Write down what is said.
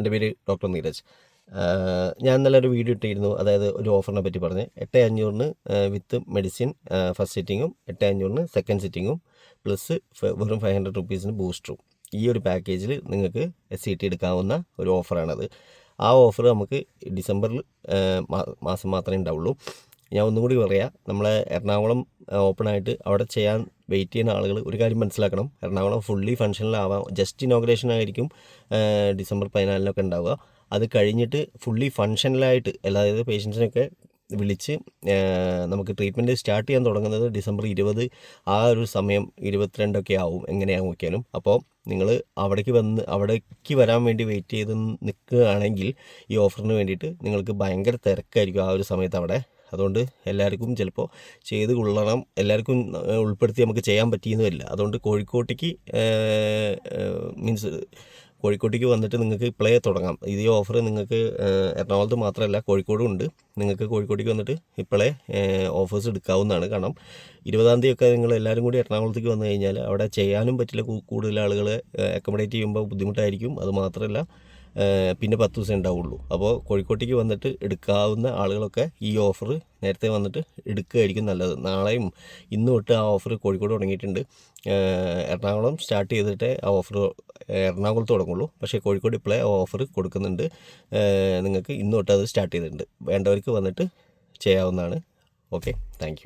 എന്റെ പേര് ഡോക്ടർ നീരജ്. ഞാൻ ഇന്നലെ ഒരു വീഡിയോ ഇട്ടിരുന്നു. അതായത് ഒരു ഓഫറിനെ പറ്റി പറഞ്ഞ്. എട്ട് അഞ്ഞൂറിന് വിത്ത് മെഡിസിൻ ഫസ്റ്റ് സിറ്റിങ്ങും എട്ട് അഞ്ഞൂറിന് സെക്കൻഡ് സിറ്റിങ്ങും പ്ലസ് വെറും ഫൈവ് ഹൺഡ്രഡ് റുപ്പീസിന് ബൂസ്റ്ററും. ഈ ഒരു പാക്കേജിൽ നിങ്ങൾക്ക് എസ് സി ടി എടുക്കാവുന്ന ഒരു ഓഫറാണത്. ആ ഓഫർ നമുക്ക് ഡിസംബറിൽ മാസം മാത്രമേ ഉണ്ടാവുള്ളൂ. ഞാൻ ഒന്നുകൂടി പറയാം. നമ്മളെ എറണാകുളം ഓപ്പൺ ആയിട്ട് അവിടെ ചെയ്യാൻ വെയിറ്റ് ചെയ്യുന്ന ആളുകൾ ഒരു കാര്യം മനസ്സിലാക്കണം. എറണാകുളം ഫുള്ളി ഫങ്ഷനിലാവാം ജസ്റ്റ് ഇനോഗ്രേഷൻ ആയിരിക്കും ഡിസംബർ പതിനാലിനൊക്കെ ഉണ്ടാവുക. അത് കഴിഞ്ഞിട്ട് ഫുള്ളി ഫങ്ഷനിലായിട്ട് അതായത് പേഷ്യൻസിനൊക്കെ വിളിച്ച് നമുക്ക് ട്രീറ്റ്മെന്റ് സ്റ്റാർട്ട് ചെയ്യാൻ തുടങ്ങുന്നത് ഡിസംബർ ഇരുപത്. ആ ഒരു സമയം ഇരുപത്തിരണ്ടൊക്കെ ആവും എങ്ങനെയാണ് നോക്കിയാലും. അപ്പോൾ നിങ്ങൾ അവിടേക്ക് വന്ന് അവിടേക്ക് വരാൻ വേണ്ടി വെയിറ്റ് ചെയ്ത് നിൽക്കുകയാണെങ്കിൽ ഈ ഓഫറിന് വേണ്ടിയിട്ട് നിങ്ങൾക്ക് ഭയങ്കര തിരക്കായിരിക്കും ആ ഒരു സമയത്ത് അവിടെ. അതുകൊണ്ട് എല്ലാവർക്കും ചിലപ്പോൾ ചെയ്ത് കൊള്ളണം. എല്ലാവർക്കും ഉൾപ്പെടുത്തി നമുക്ക് ചെയ്യാൻ പറ്റിയെന്ന് വരില്ല. അതുകൊണ്ട് കോഴിക്കോട്ടേക്ക് മീൻസ് കോഴിക്കോട്ടേക്ക് വന്നിട്ട് നിങ്ങൾക്ക് ഇപ്പോഴേ തുടങ്ങാം. ഇത് ഓഫർ നിങ്ങൾക്ക് എറണാകുളത്ത് മാത്രമല്ല കോഴിക്കോടും ഉണ്ട്. നിങ്ങൾക്ക് കോഴിക്കോട്ടേക്ക് വന്നിട്ട് ഇപ്പോഴേ ഓഫേഴ്സ് എടുക്കാവുന്നതാണ്. കാരണം ഇരുപതാം തീയതി ഒക്കെ നിങ്ങൾ എല്ലാവരും കൂടി എറണാകുളത്തേക്ക് വന്നു കഴിഞ്ഞാൽ അവിടെ ചെയ്യാനും പറ്റില്ല കൂടുതൽ ആളുകൾ അക്കോമഡേറ്റ് ചെയ്യുമ്പോൾ ബുദ്ധിമുട്ടായിരിക്കും. അത് മാത്രമല്ല പിന്നെ പത്ത് ദിവസം ഉണ്ടാവുള്ളൂ. അപ്പോൾ കോഴിക്കോട്ടേക്ക് വന്നിട്ട് എടുക്കാവുന്ന ആളുകളൊക്കെ ഈ ഓഫർ നേരത്തെ വന്നിട്ട് എടുക്കുകയായിരിക്കും നല്ലത്. നാളെയും ഇന്ന് തൊട്ട് ആ ഓഫർ കോഴിക്കോട് തുടങ്ങിയിട്ടുണ്ട്. എറണാകുളം സ്റ്റാർട്ട് ചെയ്തിട്ടേ ആ ഓഫർ എറണാകുളത്ത് തുടങ്ങുള്ളൂ. പക്ഷേ കോഴിക്കോട് ഇപ്പോഴേ ആ ഓഫർ കൊടുക്കുന്നുണ്ട്. നിങ്ങൾക്ക് ഇന്ന് തൊട്ട് അത് സ്റ്റാർട്ട് ചെയ്തിട്ടുണ്ട്. വേണ്ടവർക്ക് വന്നിട്ട് ചെയ്യാവുന്നതാണ്. Okay thank